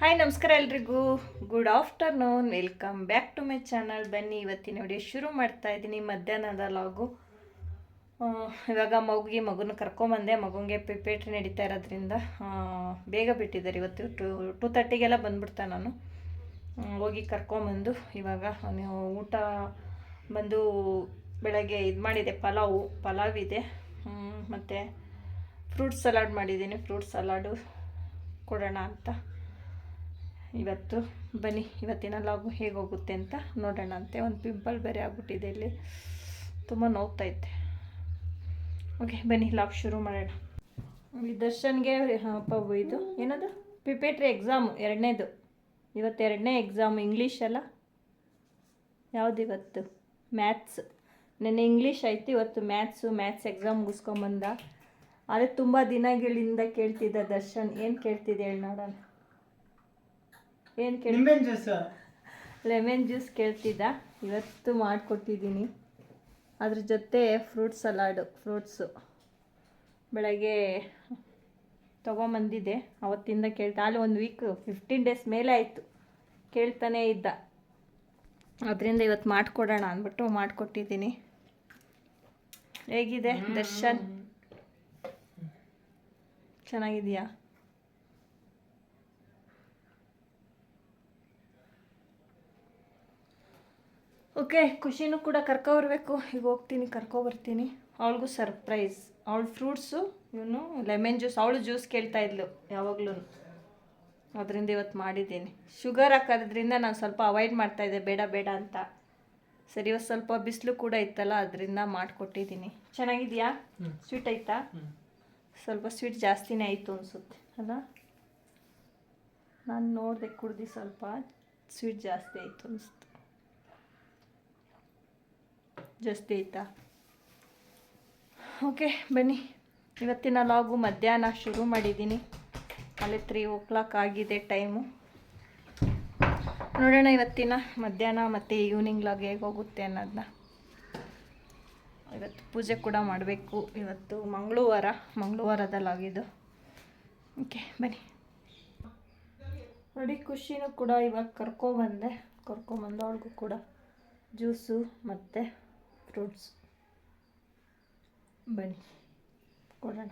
Hi ನಮಸ್ಕಾರ ಎಲ್ರಿಗೂ. Good afternoon welcome back to my channel ಬನ್ನಿ, ಇವತ್ತಿನ ವಿಡಿಯೋ ಶುರು ಮಾಡ್ತಾ ಇದ್ದೀನಿ. ಮಧ್ಯಾಹ್ನದ ಲಾಗು ಇವಾಗ ಮಗುಗೆ ಮಗುನ ಕರ್ಕೊಂಬಂದೆ. ಮಗುಗೆ ಪೇಟ್ರಿ ನಡೀತಾ ಇರೋದ್ರಿಂದ ಬೇಗ ಬಿಟ್ಟಿದ್ದಾರೆ. ಇವತ್ತು ಟು ಟೂ ತರ್ಟಿಗೆಲ್ಲ ಬಂದ್ಬಿಡ್ತಾ ನಾನು. ಹೋಗಿ ಕರ್ಕೊಂಬಂದು, ಇವಾಗ ನೀವು ಊಟ ಬಂದು ಬೆಳಗ್ಗೆ ಇದು ಮಾಡಿದೆ. ಪಲಾವು, ಪಲಾವ್ ಇದೆ. ಮತ್ತು ಫ್ರೂಟ್ ಸಲಾಡ್ ಮಾಡಿದ್ದೀನಿ. ಫ್ರೂಟ್ ಸಲಾಡು ಕೊಡೋಣ ಅಂತ. ಇವತ್ತು ಬನ್ನಿ, ಇವತ್ತಿನ ಲಾಗು ಹೇಗೆ ಹೋಗುತ್ತೆ ಅಂತ ನೋಡೋಣ ಅಂತೆ. ಒಂದು ಪಿಂಪಲ್ ಬೇರೆ ಆಗ್ಬಿಟ್ಟಿದೆ ಇಲ್ಲಿ. ತುಂಬ ನೋವ್ತೈತೆ. ಓಕೆ ಬನ್ನಿ ಲಾಗ್ ಶುರು ಮಾಡೋಣ. ದರ್ಶನ್ಗೆ ಪಬ್ ಇದು. ಏನದು? ಪಿಪೇಟ್ರಿ ಎಕ್ಸಾಮು ಎರಡನೇದು. ಇವತ್ತು ಎರಡನೇ ಎಕ್ಸಾಮ್ ಇಂಗ್ಲೀಷ್ ಅಲ್ಲ? ಯಾವುದು ಇವತ್ತು? ಮ್ಯಾಥ್ಸ್ ನೆನ್ನೆ ಇಂಗ್ಲೀಷ್ ಆಯ್ತು, ಇವತ್ತು ಮ್ಯಾಥ್ಸು ಮ್ಯಾಥ್ಸ್ ಎಕ್ಸಾಮ್ ಮುಗಿಸ್ಕೊಂಬಂದ ಆದರೆ ತುಂಬ ದಿನಗಳಿಂದ ಕೇಳ್ತಿದ್ದ ದರ್ಶನ್. ಏನು ಕೇಳ್ತಿದ್ದೆ ಹೇಳಿ ನೋಡೋಣ. ಏನು ಕೇಳಿ ನಿಂಬೆನ್ ಜ್ಯೂಸ್ ಲೆಮನ್ ಜ್ಯೂಸ್ ಕೇಳ್ತಿದ್ದ. ಇವತ್ತು ಮಾಡಿಕೊಟ್ಟಿದ್ದೀನಿ. ಅದ್ರ ಜೊತೆ ಫ್ರೂಟ್ ಸಲಾಡು ಫ್ರೂಟ್ಸು ಬೆಳಗ್ಗೆ ತೊಗೊಂಬಂದಿದ್ದೆ. ಅವತ್ತಿಂದ ಕೇಳ್ತಾ ಅಲ್ಲಿ ಒಂದು ವೀಕ್ ಫಿಫ್ಟೀನ್ ಡೇಸ್ ಮೇಲೆ ಆಯಿತು. ಕೇಳ್ತಾನೇ ಇದ್ದ. ಅದರಿಂದ ಇವತ್ತು ಮಾಡಿಕೊಡೋಣ ಅಂದ್ಬಿಟ್ಟು ಮಾಡಿಕೊಟ್ಟಿದ್ದೀನಿ. ಹೇಗಿದೆ ದರ್ಶನ್? ಚೆನ್ನಾಗಿದೆಯಾ? ಓಕೆ ಖುಷಿನೂ ಕೂಡ ಕರ್ಕೊಬರ್ಬೇಕು. ಈಗ ಹೋಗ್ತೀನಿ ಕರ್ಕೊಬರ್ತೀನಿ. ಅವಳಿಗೂ ಸರ್ಪ್ರೈಸ್ ಅವಳ ಫ್ರೂಟ್ಸು ಇವನು ಲೆಮನ್ ಜ್ಯೂಸ್ ಅವಳು ಜ್ಯೂಸ್ ಕೇಳ್ತಾ ಇದ್ಲು ಯಾವಾಗಲೂ. ಅದರಿಂದ ಇವತ್ತು ಮಾಡಿದ್ದೀನಿ. ಶುಗರ್ ಹಾಕೋದ್ರಿಂದ ನಾನು ಸ್ವಲ್ಪ ಅವಾಯ್ಡ್ ಮಾಡ್ತಾಯಿದ್ದೆ ಬೇಡ ಬೇಡ ಅಂತ. ಸರಿ ಇವತ್ತು ಸ್ವಲ್ಪ ಬಿಸಿಲು ಕೂಡ ಇತ್ತಲ್ಲ ಅದರಿಂದ ಮಾಡಿಕೊಟ್ಟಿದ್ದೀನಿ. ಚೆನ್ನಾಗಿದೆಯಾ? ಸ್ವೀಟ್ ಆಯ್ತಾ? ಸ್ವಲ್ಪ ಸ್ವೀಟ್ ಜಾಸ್ತಿನೇ ಆಯಿತು ಅನಿಸುತ್ತೆ ಅಲ್ಲ? ನಾನು ನೋಡಿದೆ ಕುಡ್ದು ಸ್ವಲ್ಪ ಸ್ವೀಟ್ ಜಾಸ್ತಿ ಆಯಿತು ಅನಿಸ್ತು ಜಾಸ್ತಿ ಆಯ್ತಾ ಓಕೆ ಬನ್ನಿ. ಇವತ್ತಿನ ಲಾಗು ಮಧ್ಯಾಹ್ನ ಶುರು ಮಾಡಿದ್ದೀನಿ ಅಲ್ಲಿ ತ್ರೀ ಓ ಕ್ಲಾಕ್ ಆಗಿದೆ ಟೈಮು ನೋಡೋಣ ಇವತ್ತಿನ ಮಧ್ಯಾಹ್ನ ಮತ್ತು ಈವ್ನಿಂಗ್ ಲಾಗ್ ಹೇಗೆ ಹೋಗುತ್ತೆ ಅನ್ನೋದನ್ನ ಇವತ್ತು ಪೂಜೆ ಕೂಡ ಮಾಡಬೇಕು. ಇವತ್ತು ಮಂಗಳವಾರ, ಮಂಗಳವಾರದ ಇದು. ಓಕೆ ಬನ್ನಿ. ನೋಡಿ, ಖುಷಿನೂ ಕೂಡ ಇವಾಗ ಕರ್ಕೊಬಂದೆ ಕರ್ಕೊಬಂದು ಅವಳಿಗೂ ಕೂಡ ಜ್ಯೂಸು ಮತ್ತು ಫ್ರೂಟ್ಸ್ ಬನ್ನಿ, ಕೊಡೋಣ.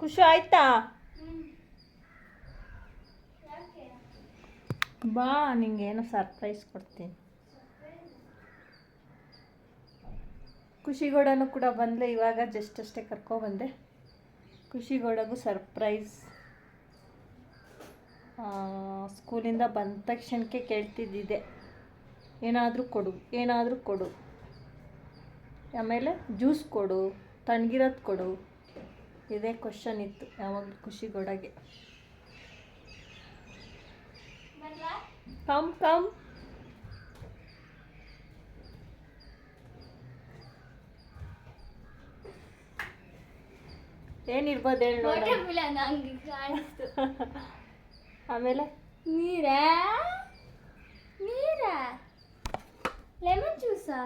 ಖುಷಿ ಆಯ್ತಾ? ಬಾ ನಿಂಗೆ ಏನೋ ಸರ್ಪ್ರೈಸ್ ಕೊಡ್ತೀನಿ. ಖುಷಿಗೌಡನು ಕೂಡ ಬಂದಲೆ, ಇವಾಗ ಜಸ್ಟ್ ಅಷ್ಟೇ ಕರ್ಕೊಬಂದೆ ಖುಷಿಗೌಡಗೂ ಸರ್ಪ್ರೈಸ್ ಸ್ಕೂಲಿಂದ ಬಂದ ತಕ್ಷಣಕ್ಕೆ ಕೇಳ್ತಿದ್ದಿದ್ದೆ ಏನಾದರೂ ಕೊಡು ಏನಾದರೂ ಕೊಡು. ಆಮೇಲೆ ಜ್ಯೂಸ್ ಕೊಡು ತಣ್ಣಗಿರೋದು ಕೊಡು. ಇದೇ ಕ್ವಶನ್ ಇತ್ತು ಯಾವಾಗಲೂ ಕೊಡೋಗೆ ಕಮ್ ಕಮ್ ಏನಿರ್ಬೋದು ಹೇಳಿ ನೋಡಿ ಆಮೇಲೆ? ನೀರ? ನೀರ? ಲೆಮನ್ ಜ್ಯೂಸಾ?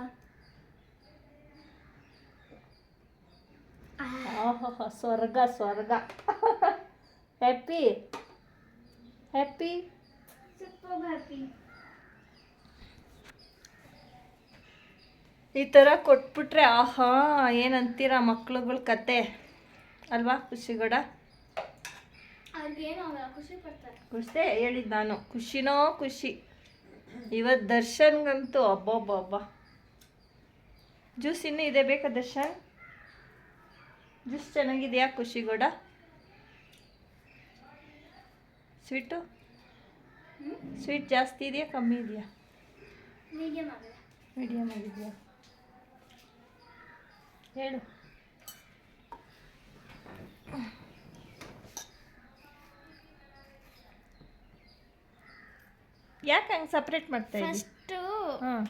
ಸ್ವರ್ಗ ಸ್ವರ್ಗ. ಹ್ಯಾಪಿ? ಹ್ಯಾಪಿ? Super happy. ಈ ಥರ ಕೊಟ್ಬಿಟ್ರೆ ಆಹಾ ಏನಂತೀರ ಮಕ್ಳುಗಳ ಕತೆ. ಅಲ್ವಾ ಖುಷಿಗೌಡ? ಖುಷಿ ಹೇಳಿದ್ ಖುಷಿ ನಾನು. ಖುಷಿನೋ ಖುಷಿ. ಇವತ್ತು ದರ್ಶನ್ಗಂತೂ ಅಬ್ಬಬ್ಬಬ್ಬ. ಜ್ಯೂಸ್ ಇನ್ನೂ ಇದೆ ಬೇಕಾ ದರ್ಶನ್? ಜ್ಯೂಸ್ ಚೆನ್ನಾಗಿದೆಯಾ ಖುಷಿಗೌಡ ಸ್ವೀಟು? ಸ್ವೀಟ್ ಜಾಸ್ತಿ ಇದೆಯಾ ಕಮ್ಮಿ ಇದೆಯಾ? ಮೀಡಿಯಮ್ ಆಗಿದೆಯಾ? ಹೇಳು. ಯಾಕೆ ಹಂಗೆ ಸಪ್ರೇಟ್ ಮಾಡ್ತಾ ಇದ್ದೀವಿ ಫಸ್ಟು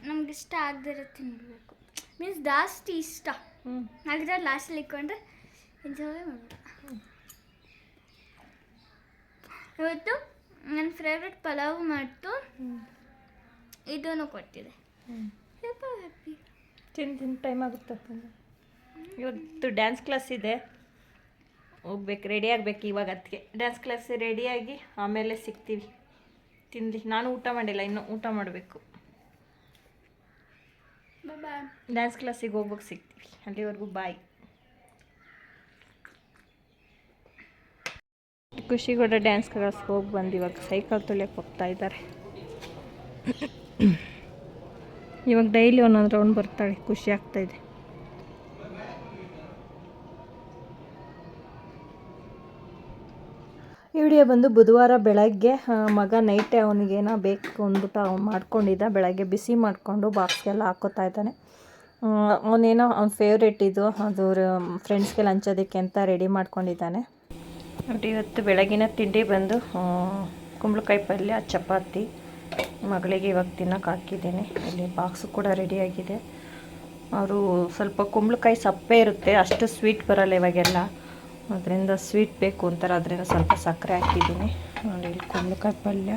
ನಮ್ಗೆ ಇಷ್ಟ ಆಗದಿರೋ ತಿನ್ಬೇಕು. ಮೀನ್ಸ್ ಜಾಸ್ತಿ ಇಷ್ಟ. ಹ್ಞೂ ಹಾಗಿದ್ರೆ ಲಾಸ್ಟಲ್ಲಿ ಇಟ್ಕೊಂಡ್ರೆ ಎಂಜಾಯ್ ಮಾಡೋದು ಇವತ್ತು ನನ್ನ ಫೇವ್ರೆಟ್ ಪಲಾವ್ ಮಾಡ್ತು. ಇದನ್ನು ಕೊಟ್ಟಿದೆ. ಸ್ವಲ್ಪ ಹ್ಯಾಪಿ ತಿಂದು ತಿಂದು ಟೈಮ್ ಆಗುತ್ತೆ ಇವತ್ತು ಡ್ಯಾನ್ಸ್ ಕ್ಲಾಸ್ ಇದೆ. ಹೋಗ್ಬೇಕು ರೆಡಿ ಆಗಬೇಕು ಇವಾಗ ಅದಕ್ಕೆ ಡ್ಯಾನ್ಸ್ ಕ್ಲಾಸ್ ರೆಡಿಯಾಗಿ ಆಮೇಲೆ ಸಿಗ್ತೀವಿ. ತಿಂದು ನಾನು ಊಟ ಮಾಡಿಲ್ಲ ಇನ್ನು ಊಟ ಮಾಡಬೇಕು. ಡ್ಯಾನ್ಸ್ ಕ್ಲಾಸಿಗೆ ಹೋಗ್ಬೇಕು ಸಿಗ್ತೀವಿ. ಅಲ್ಲಿವರೆಗೂ ಬಾಯ್ ಖುಷಿ ಕೂಡ ಡ್ಯಾನ್ಸ್ ಕ್ಲಾಸ್ಗೆ ಹೋಗಿ ಬಂದು ಇವಾಗ ಸೈಕಲ್ ತೊಳಿಯಕ್ಕೆ ಹೋಗ್ತಾ ಇದ್ದಾರೆ ಇವಾಗ ಡೈಲಿ ಒಂದೊಂದು ರೌಂಡ್ ಬರ್ತಾಳೆ. ಖುಷಿ ಆಗ್ತಾ ಈ ವಿಡಿಯೋ ಬಂದು ಬುಧವಾರ ಬೆಳಗ್ಗೆ ಮಗ ನೈಟೇ ಅವನಿಗೇನೋ ಬೇಕು ಅಂದ್ಬಿಟ್ಟು ಅವ್ನು ಮಾಡ್ಕೊಂಡಿದ್ದ. ಬೆಳಗ್ಗೆ ಬಿಸಿ ಮಾಡಿಕೊಂಡು ಬಾಕ್ಸ್ಗೆಲ್ಲ ಹಾಕೋತಾ ಇದ್ದಾನೆ. ಅವನೇನೋ ಅವ್ನ ಫೇವ್ರೇಟ್ ಇದು. ಅದು ಫ್ರೆಂಡ್ಸ್ಗೆಲ್ಲ ಹಂಚೋದಕ್ಕೆ ಅಂತ ರೆಡಿ ಮಾಡ್ಕೊಂಡಿದ್ದಾನೆ. ನೋಡಿ, ಇವತ್ತು ಬೆಳಗಿನ ತಿಂಡಿ ಬಂದು ಕುಂಬಳಕಾಯಿ ಪಲ್ಯ, ಚಪಾತಿ. ಮಗಳಿಗೆ ಇವಾಗ ತಿನ್ನೋಕೆ ಹಾಕಿದ್ದೀನಿ. ಇಲ್ಲಿ ಬಾಕ್ಸು ಕೂಡ ರೆಡಿಯಾಗಿದೆ ಅವರು ಸ್ವಲ್ಪ ಕುಂಬಳಕಾಯಿ ಸಪ್ಪೆ ಇರುತ್ತೆ, ಅಷ್ಟು ಸ್ವೀಟ್ ಬರಲ್ಲ ಇವಾಗೆಲ್ಲ. ಅದರಿಂದ ಸ್ವೀಟ್ ಬೇಕು ಅಂತಾರೆ ಅದರಿಂದ ಸ್ವಲ್ಪ ಸಕ್ಕರೆ ಹಾಕಿದ್ದೀನಿ ನೋಡಿ ಇಲ್ಲಿ ಕುಂಬಳಕಾಯಿ ಪಲ್ಯ.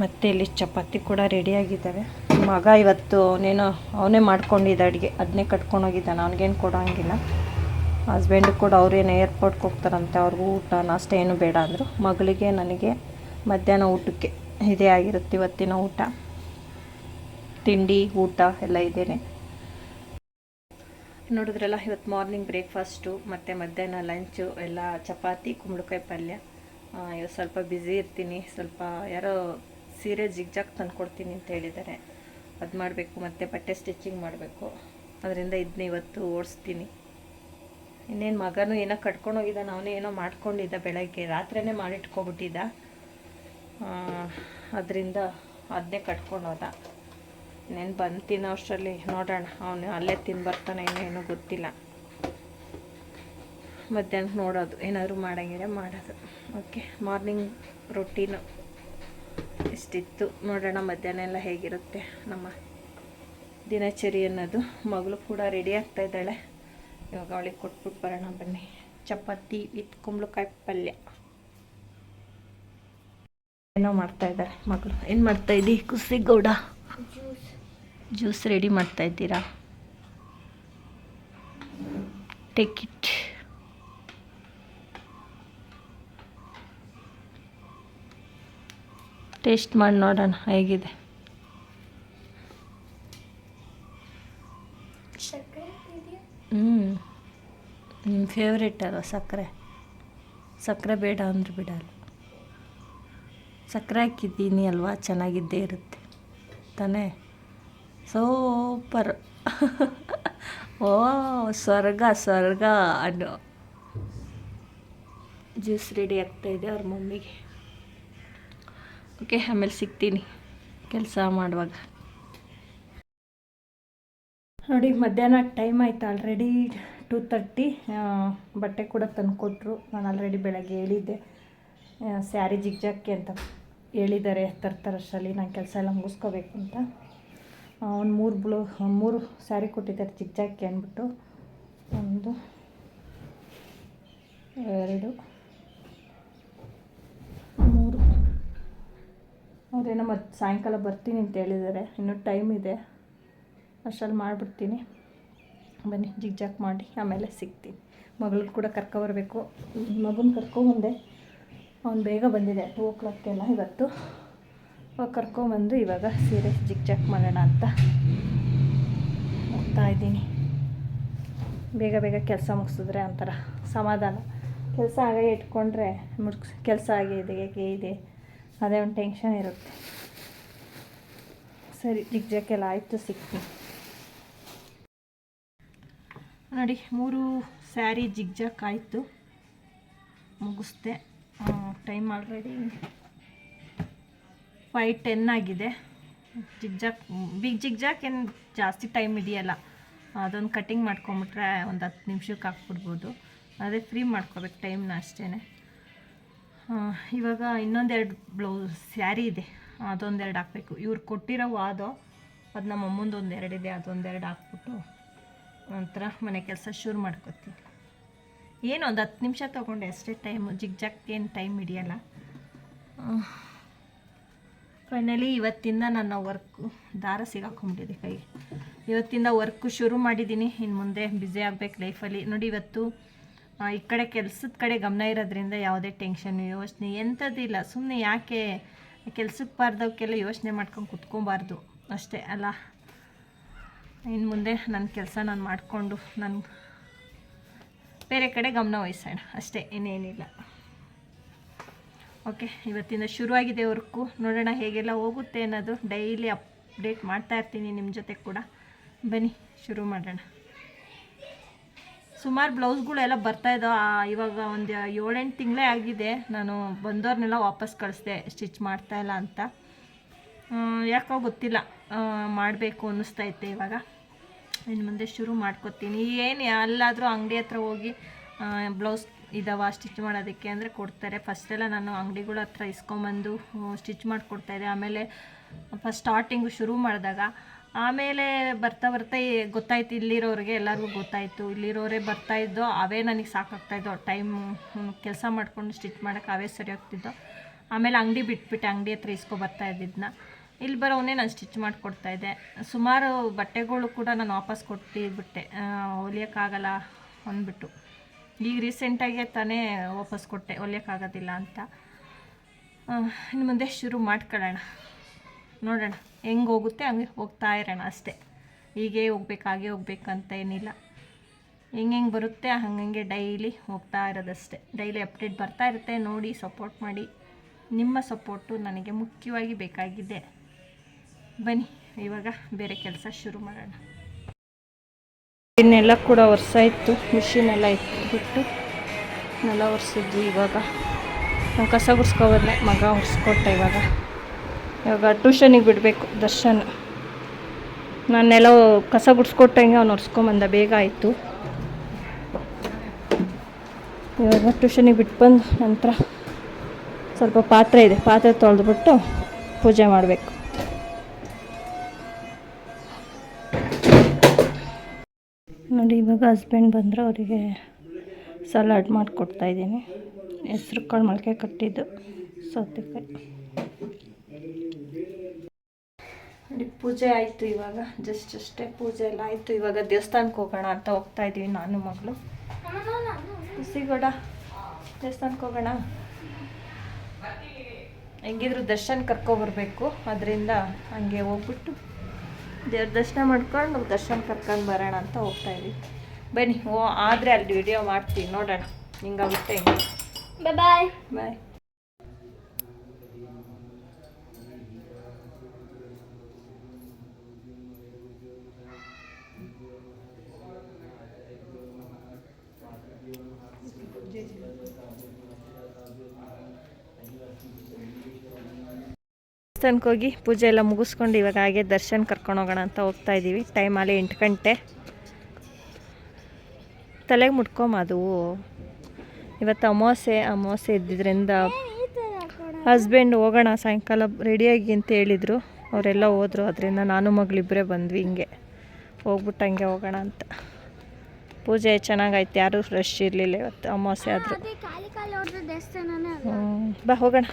ಮತ್ತು ಇಲ್ಲಿ ಚಪಾತಿ ಕೂಡ ರೆಡಿಯಾಗಿದ್ದಾವೆ ಮಗ ಇವತ್ತು ಅವನೇನೋ, ಅವನೇ ಮಾಡ್ಕೊಂಡಿದ್ದ ಅಡುಗೆ. ಅದನ್ನೇ ಕಟ್ಕೊಂಡೋಗಿದ್ದಾನೆ ಅವ್ನಿಗೇನು ಕೊಡೋಂಗಿಲ್ಲ. ಹಸ್ಬೆಂಡ್ ಕೂಡ ಅವ್ರೇನು ಏರ್ಪೋರ್ಟ್ಗೆ ಹೋಗ್ತಾರಂತೆ. ಅವ್ರಿಗೂ ಊಟ, ನಾಷ್ಟ ಏನು ಬೇಡ ಅಂದರು. ಮಗಳಿಗೆ ನನಗೆ ಮಧ್ಯಾಹ್ನ ಊಟಕ್ಕೆ ಇದೇ ಆಗಿರುತ್ತೆ ಇವತ್ತಿನ ಊಟ. ತಿಂಡಿ, ಊಟ ಎಲ್ಲ ಇದೇನೆ. ನೋಡಿದ್ರಲ್ಲ, ಇವತ್ತು ಮಾರ್ನಿಂಗ್ ಬ್ರೇಕ್ಫಾಸ್ಟು ಮತ್ತು ಮಧ್ಯಾಹ್ನ ಲಂಚು ಎಲ್ಲ ಚಪಾತಿ, ಕುಂಬಳಕಾಯಿ ಪಲ್ಯ. ಇವತ್ತು ಸ್ವಲ್ಪ ಬ್ಯುಸಿ ಇರ್ತೀನಿ. ಸ್ವಲ್ಪ ಯಾರೋ ಸೀರೆ ಜಿಗ್ಜಾಗ್ ತಂದುಕೊಡ್ತೀನಿ ಅಂತ ಹೇಳಿದ್ದಾರೆ. ಅದು ಮಾಡಬೇಕು, ಮತ್ತು ಬಟ್ಟೆ ಸ್ಟಿಚಿಂಗ್ ಮಾಡಬೇಕು. ಅದರಿಂದ ಇದನ್ನ ಇವತ್ತು ಓಡಿಸ್ತೀನಿ. ಇನ್ನೇನು ಮಗನೂ ಏನೋ ಕಟ್ಕೊಂಡು ಹೋಗಿದ್ದಾನೆ, ಅವನೇ ಏನೋ ಮಾಡ್ಕೊಂಡಿದ್ದ ಬೆಳಗ್ಗೆ. ರಾತ್ರಿನೇ ಮಾಡಿಟ್ಕೊಬಿಟ್ಟಿದ್ದ. ಅದರಿಂದ ಅದನ್ನೇ ಕಟ್ಕೊಂಡು ಹೋದ ಇನ್ನೇನು ಬಂದು ತಿನ್ನೋ ಅಷ್ಟರಲ್ಲಿ ನೋಡೋಣ. ಅವನು ಅಲ್ಲೇ ತಿಂದು ಬರ್ತಾನೆ, ಇನ್ನೇನು ಗೊತ್ತಿಲ್ಲ. ಮಧ್ಯಾಹ್ನ ನೋಡೋದು, ಏನಾದರೂ ಮಾಡೋಂಗಿದ್ರೆ ಮಾಡೋದು. ಓಕೆ ಮಾರ್ನಿಂಗ್ ರೊಟೀನು ಇಷ್ಟಿತ್ತು. ನೋಡೋಣ ಮಧ್ಯಾಹ್ನ ಎಲ್ಲ ಹೇಗಿರುತ್ತೆ ನಮ್ಮ ದಿನಚರಿ ಅನ್ನೋದು. ಮಗಳು ಕೂಡ ರೆಡಿ ಆಗ್ತಾ ಇದ್ದಾಳೆ. ಇವಾಗ ಅವಳಿಗೆ ಕೊಟ್ಬಿಟ್ಟು ಬರೋಣ ಬನ್ನಿ. ಚಪಾತಿ ವಿತ್ ಕುಂಬಳಕಾಯಿ ಪಲ್ಯ. ಏನೋ ಮಾಡ್ತಾ ಇದ್ದಾರೆ ಮಗಳು. ಏನು ಮಾಡ್ತಾ ಇದ್ದೀ ಕುಸಿಗೌಡ ಜ್ಯೂಸ್ ರೆಡಿ ಮಾಡ್ತಾ ಇದ್ದೀರಾ? ಟೇಕ್ ಇಟ್ ಟೇಸ್ಟ್ ಮಾಡಿ ನೋಡೋಣ ಹೇಗಿದೆ? ಹ್ಞೂ ನಿಮ್ಮ ಫೇವ್ರೇಟ್ ಅಲ್ವ ಸಕ್ಕರೆ? ಸಕ್ಕರೆ ಬೇಡ ಅಂದ್ರೆ ಬಿಡಲ್ಲ. ಸಕ್ಕರೆ ಹಾಕಿದ್ದೀನಿ ಅಲ್ವಾ? ಚೆನ್ನಾಗಿದ್ದೇ ಇರುತ್ತೆ. ತಾನೇ? ಸೂಪರ್. ಓ, ಸ್ವರ್ಗ ಸ್ವರ್ಗ ಅನ್ನು. ಜ್ಯೂಸ್ ರೆಡಿ ಆಗ್ತಾ ಇದೆ ಅವ್ರ ಮಮ್ಮಿಗೆ. ಓಕೆ, ಆಮೇಲೆ ಸಿಗ್ತೀನಿ ಕೆಲಸ ಮಾಡುವಾಗ. ನೋಡಿ, ಮಧ್ಯಾಹ್ನ ಟೈಮ್ ಆಯ್ತು ಆಲ್ರೆಡಿ ಟೂ ತರ್ಟಿ ಬಟ್ಟೆ ಕೂಡ ತಂದುಕೊಟ್ರು. ನಾನು ಆಲ್ರೆಡಿ ಬೆಳಗ್ಗೆ ಹೇಳಿದ್ದೆ ಸ್ಯಾರಿ ಜಿಗ್ಜಾಕ್ಕೆ ಅಂತ. ಹೇಳಿದ್ದಾರೆ ತರ್ತಾರಷ್ಟರಲ್ಲಿ ನಾನು ಕೆಲಸ ಎಲ್ಲ ಮುಗಿಸ್ಕೋಬೇಕು ಅಂತ. ಒಂದು ಮೂರು ಬ್ಲೂ ಮೂರು ಸ್ಯಾರಿ ಕೊಟ್ಟಿದ್ದಾರೆ ಜಿಗ್ಜಾಕ್ಕೆ ಅಂದ್ಬಿಟ್ಟು. ಒಂದು, ಎರಡು, ಮೂರು. ಅವ್ರೇನೋ ಮತ್ತೆ ಸಾಯಂಕಾಲ ಬರ್ತೀನಿ ಅಂತ ಹೇಳಿದ್ದಾರೆ. ಇನ್ನೂ ಟೈಮ್ ಇದೆ. ಅಷ್ಟರಲ್ಲಿ ಮಾಡಿಬಿಡ್ತೀನಿ. ಬನ್ನಿ ಜಿಗ್ಜಾಕ್ ಮಾಡಿ, ಆಮೇಲೆ ಸಿಗ್ತೀನಿ. ಮಗಳು ಕೂಡ ಕರ್ಕೊಬರ್ಬೇಕು ಮಗನ ಕರ್ಕೊಂಬಂದೆ ಅವ್ನು ಬೇಗ ಬಂದಿದೆ. ಟೂ ಓ ಕ್ಲಾಕ್ಗೆಲ್ಲ ಇವತ್ತು. ಕರ್ಕೊಂಬಂದು ಇವಾಗ ಸೀರೆ ಜಿಗ್ಜಾಕ್ ಮಾಡೋಣ ಅಂತ ಹೋಗ್ತಾ ಇದ್ದೀನಿ. ಬೇಗ ಬೇಗ ಕೆಲಸ ಮುಗಿಸಿದ್ರೆ ಒಂಥರ ಸಮಾಧಾನ. ಕೆಲಸ ಆಗೇ ಇಟ್ಕೊಂಡ್ರೆ ಮುಗಿಸ್ ಕೆಲಸ ಆಗಿದೆ ಹೇಗೆ ಇದೆ, ಅದೇ ಒಂದು ಟೆನ್ಷನ್ ಇರುತ್ತೆ. ಸರಿ ಜಿಗ್ಜಾಕೆಲ್ಲ ಆಯಿತು, ಸಿಗ್ತೀನಿ. ನೋಡಿ, ಮೂರು ಸ್ಯಾರಿ ಜಿಗ್ಜಾಕ್ ಆಯಿತು. ಮುಗಿಸ್ದೆ. ಟೈಮ್ ಆಲ್ರೆಡಿ ಫೈ ಟೆನ್ ಆಗಿದೆ. ಜಿಗ್ಜಾಕ್ ಬಿಗ್ ಜಿಗ್ಜಾಕ್ ಏನು ಜಾಸ್ತಿ ಟೈಮ್ ಇದೆಯಲ್ಲ ಅದೊಂದು ಕಟ್ಟಿಂಗ್ ಮಾಡ್ಕೊಂಬಿಟ್ರೆ ಒಂದು ಹತ್ತು ನಿಮಿಷಕ್ಕೆ ಹಾಕ್ಬಿಡ್ಬೋದು. ಅದೇ ಫ್ರೀ ಮಾಡ್ಕೋಬೇಕು ಟೈಮ್ನ ಅಷ್ಟೇ ಇವಾಗ ಇನ್ನೊಂದೆರಡು ಬ್ಲೌಸ್ ಸ್ಯಾರಿ ಇದೆ. ಅದೊಂದೆರಡು ಹಾಕ್ಬೇಕು. ಇವ್ರು ಕೊಟ್ಟಿರೋ ವಾದೋ, ಅದು ನಮ್ಮ ಅಮ್ಮಂದು ಒಂದೆರಡು ಇದೆ, ಅದೊಂದೆರಡು ಹಾಕ್ಬಿಟ್ಟು ನಂತರ ಮನೆ ಕೆಲಸ ಶುರು ಮಾಡ್ಕೊತೀನಿ ಏನು ಒಂದು ಹತ್ತು ನಿಮಿಷ ತೊಗೊಂಡೆ ಅಷ್ಟೇ ಟೈಮು ಜಿಗ್ ಏನು ಟೈಮ್ ಹಿಡಿಯಲ್ಲ. ಫೈನಲಿ ಇವತ್ತಿಂದ ನನ್ನ ವರ್ಕು ದಾರ ಸಿಗಾಕೊಂಬಿಟ್ಟಿದೆ ಕೈ ಇವತ್ತಿಂದ ವರ್ಕು ಶುರು ಮಾಡಿದ್ದೀನಿ ಇನ್ನು ಮುಂದೆ ಬ್ಯುಸಿ ಆಗಬೇಕು ಲೈಫಲ್ಲಿ ನೋಡಿ ಇವತ್ತು ಈ ಕಡೆ ಕೆಲಸದ ಕಡೆ ಗಮನ ಇರೋದ್ರಿಂದ ಯಾವುದೇ ಟೆನ್ಷನ್ನು ಯೋಚನೆ ಎಂಥದ್ದಿಲ್ಲ. ಸುಮ್ಮನೆ ಯಾಕೆ ಕೆಲಸಕ್ಕೆ ಬಾರ್ದವಕ್ಕೆಲ್ಲ ಯೋಚನೆ ಮಾಡ್ಕೊಂಡು ಕುತ್ಕೊಬಾರ್ದು. ಅಷ್ಟೇ ಅಲ್ಲ. ಇನ್ನು ಮುಂದೆ ನನ್ನ ಕೆಲಸ ನಾನು ಮಾಡಿಕೊಂಡು ನಾನು ಬೇರೆ ಕಡೆ ಗಮನ ವಹಿಸೋಣ. ಅಷ್ಟೇ, ಇನ್ನೇನಿಲ್ಲ. ಓಕೆ ಇವತ್ತಿಂದ ಶುರುವಾಗಿದೆ ವರ್ಕು ನೋಡೋಣ ಹೇಗೆಲ್ಲ ಹೋಗುತ್ತೆ ಅನ್ನೋದು ಡೈಲಿ ಅಪ್ಡೇಟ್ ಮಾಡ್ತಾ ಇರ್ತೀನಿ ನಿಮ್ಮ ಜೊತೆ ಕೂಡ. ಬನ್ನಿ, ಶುರು ಮಾಡೋಣ. ಸುಮಾರು ಬ್ಲೌಸ್ಗಳೆಲ್ಲ ಬರ್ತಾಯಿದ್ದೋ ಇವಾಗ ಒಂದು ಏಳೆಂಟು ತಿಂಗಳೇ ಆಗಿದೆ. ನಾನು ಬಂದವ್ರನ್ನೆಲ್ಲ ವಾಪಸ್ ಕಳಿಸ್ದೆ, ಸ್ಟಿಚ್ ಮಾಡ್ತಾಯಿಲ್ಲ ಅಂತ. ಯಾಕೋ ಗೊತ್ತಿಲ್ಲ. ಮಾಡಬೇಕು ಅನ್ನಿಸ್ತೈತೆ ಇವಾಗ. ಇನ್ನು ಮುಂದೆ ಶುರು ಮಾಡ್ಕೊತೀನಿ. ಏನು ಎಲ್ಲಾದರೂ ಅಂಗಡಿ ಹತ್ರ ಹೋಗಿ ಬ್ಲೌಸ್ ಇದಾವ ಸ್ಟಿಚ್ ಮಾಡೋದಕ್ಕೆ ಅಂದರೆ ಕೊಡ್ತಾರೆ. ಫಸ್ಟೆಲ್ಲ ನಾನು ಅಂಗಡಿಗಳ ಹತ್ರ ಇಸ್ಕೊಂಬಂದು ಸ್ಟಿಚ್ ಮಾಡಿಕೊಡ್ತಾಯಿದ್ದೆ ಆಮೇಲೆ ಫಸ್ಟ್ ಸ್ಟಾರ್ಟಿಂಗು ಶುರು ಮಾಡಿದಾಗ, ಆಮೇಲೆ ಬರ್ತಾ ಬರ್ತಾ ಗೊತ್ತಾಯ್ತು ಇಲ್ಲಿರೋರಿಗೆ ಎಲ್ಲರಿಗೂ ಗೊತ್ತಾಯಿತು. ಇಲ್ಲಿರೋರೇ ಬರ್ತಾಯಿದ್ದೋ ಅವೇ ನನಗೆ ಸಾಕಾಗ್ತಾಯಿದ್ದೋ ಟೈಮ್ ಕೆಲಸ ಮಾಡ್ಕೊಂಡು ಸ್ಟಿಚ್ ಮಾಡೋಕ್ಕೆ ಅವೇ ಸರಿ ಆಗ್ತಿದ್ದೋ, ಆಮೇಲೆ ಅಂಗಡಿ ಬಿಟ್ಬಿಟ್ಟೆ. ಅಂಗಡಿ ಹತ್ರ ಇಸ್ಕೊ ಬರ್ತಾ ಇದ್ದಿದ್ದನ್ನ ಇಲ್ಲಿ ಬರೋವನ್ನೇ ನಾನು ಸ್ಟಿಚ್ ಮಾಡಿಕೊಡ್ತಾ ಇದ್ದೆ. ಸುಮಾರು ಬಟ್ಟೆಗಳು ಕೂಡ ನಾನು ವಾಪಸ್ ಕೊಟ್ಟಿದ್ಬಿಟ್ಟೆ ಹೊಲಿಯೋಕ್ಕಾಗಲ್ಲ ಅಂದ್ಬಿಟ್ಟು. ಈಗ ರೀಸೆಂಟಾಗೆ ತಾನೇ ವಾಪಸ್ ಕೊಟ್ಟೆ. ಹೊಲಿಯೋಕ್ಕಾಗೋದಿಲ್ಲ ಅಂತ. ಇನ್ನು ಮುಂದೆ ಶುರು ಮಾಡ್ಕೊಳ್ಳೋಣ. ನೋಡೋಣ. ಹೆಂಗೆ ಹೋಗುತ್ತೆ, ಹಂಗೆ ಹೋಗ್ತಾ ಇರೋಣ ಅಷ್ಟೇ. ಹೀಗೆ ಹೋಗ್ಬೇಕು, ಹಾಗೆ ಹೋಗ್ಬೇಕಂತ ಏನಿಲ್ಲ. ಹೆಂಗೆ ಹೆಂಗೆ ಬರುತ್ತೆ ಹಂಗಂಗೆ ಡೈಲಿ ಹೋಗ್ತಾ ಇರೋದಷ್ಟೇ. ಡೈಲಿ ಅಪ್ಡೇಟ್ ಬರ್ತಾ ಇರುತ್ತೆ. ನೋಡಿ ಸಪೋರ್ಟ್ ಮಾಡಿ. ನಿಮ್ಮ ಸಪೋರ್ಟು ನನಗೆ ಮುಖ್ಯವಾಗಿ ಬೇಕಾಗಿದೆ. ಬನ್ನಿ, ಇವಾಗ ಬೇರೆ ಕೆಲಸ ಶುರು ಮಾಡೋಣ. ಇನ್ನೆಲ್ಲ ಕೂಡ ವರ್ಷ ಇತ್ತು ಮಿಷಿನ್ ಎಲ್ಲ ಇತ್ತು ಇಟ್ಬಿಟ್ಟು ನೆಲ ಒರೆಸಿದ್ವಿ ಇವಾಗ. ನಾನು ಕಸ ಗುಡ್ಸ್ಕೊಬಂದೆ, ಮಗ ಒರೆಸ್ಕೊಟ್ಟೆ ಇವಾಗ. ಇವಾಗ ಟ್ಯೂಷನಿಗೆ ಬಿಡಬೇಕು, ದರ್ಶನ್. ನಾನೆಲ್ಲ ಕಸ ಗುಡ್ಸ್ಕೊಟ್ಟಂಗೆ ಅವ್ನು ಒರೆಸ್ಕೊಂಬಂದ, ಬೇಗ ಆಯಿತು. ಇವಾಗ ಟ್ಯೂಷನಿಗೆ ಬಿಟ್ಟು ಬಂದ ನಂತರ ಸ್ವಲ್ಪ ಪಾತ್ರೆ ಇದೆ, ಪಾತ್ರೆ ತೊಳೆದ್ಬಿಟ್ಟು ಪೂಜೆ ಮಾಡಬೇಕು. ಇವಾಗ ಹಸ್ಬೆಂಡ್ ಬಂದರೆ ಅವರಿಗೆ ಸಲಾಡ್ ಮಾಡಿಕೊಡ್ತಾಯಿದ್ದೀನಿ ಹೆಸ್ರು ಕಾಳು ಮೊಳಕೆ ಕಟ್ಟಿದ್ದು ಸೌತೆಕಾಯಿ. ನೋಡಿ, ಪೂಜೆ ಆಯಿತು ಇವಾಗ. ಜಸ್ಟ್ ಅಷ್ಟೇ ಪೂಜೆ ಎಲ್ಲ ಆಯಿತು. ಇವಾಗ ದೇವಸ್ಥಾನಕ್ಕೆ ಹೋಗೋಣ ಅಂತ ಹೋಗ್ತಾ ಇದ್ದೀವಿ ನಾನು, ಮಗಳು. ಸಿಗೋಣ ದೇವಸ್ಥಾನಕ್ಕೆ ಹೋಗೋಣ. ಹೆಂಗಿದ್ರು ದರ್ಶನ ಕರ್ಕೊಬರ್ಬೇಕು ಅದರಿಂದ ಹಂಗೆ ಹೋಗ್ಬಿಟ್ಟು ದೇವ್ರ ದರ್ಶನ ಮಾಡ್ಕೊಂಡು ದರ್ಶನ ಕರ್ಕೊಂಡು ಬರೋಣ ಅಂತ ಹೋಗ್ತಾ ಇದೀವಿ ಬನ್ನಿ ಓ ಆದರೆ ಅಲ್ಲಿ ವಿಡಿಯೋ ಮಾಡ್ತೀವಿ ನೋಡೋಣ. ಹಿಂಗಾಗುತ್ತೆ ಹಿಂಗೆ? ಬಾಯ್ ಬಾಯ್ ದೇವಸ್ಥಾನಕ್ಕೆ ಹೋಗಿ ಪೂಜೆ ಎಲ್ಲ ಮುಗಿಸ್ಕೊಂಡು ಇವಾಗ ಹಾಗೆ ದರ್ಶನ್ ಕರ್ಕೊಂಡು ಹೋಗೋಣ ಅಂತ ಹೋಗ್ತಾ ಇದ್ದೀವಿ. ಟೈಮ್ ಅಲ್ಲಿ ಎಂಟು ಗಂಟೆ. ತಲೆಗೆ ಮುಟ್ಕೊಂಬದು ಇವತ್ತು ಅಮಾವಾಸ್ಯೆ ಅಮಾವಾಸ್ಯೆ ಇದ್ದಿದ್ದರಿಂದ ಹಸ್ಬೆಂಡ್ ಹೋಗೋಣ ಸಾಯಂಕಾಲ ರೆಡಿಯಾಗಿ ಅಂತ ಹೇಳಿದರು. ಅವರೆಲ್ಲ ಹೋದರು ಅದರಿಂದ ನಾನು ಮಗಳಿಬ್ಬರೇ ಬಂದ್ವಿ ಹಿಂಗೆ. ಹೋಗ್ಬಿಟ್ಟು ಹಂಗೆ ಹೋಗೋಣ ಅಂತ. ಪೂಜೆ ಚೆನ್ನಾಗಾಯ್ತು ಯಾರೂ ಫ್ರೆಶ್ ಇರಲಿಲ್ಲ ಇವತ್ತು ಅಮಾವಾಸ್ಯೆ ಆದರೂ. ಬಾ ಹೋಗೋಣ.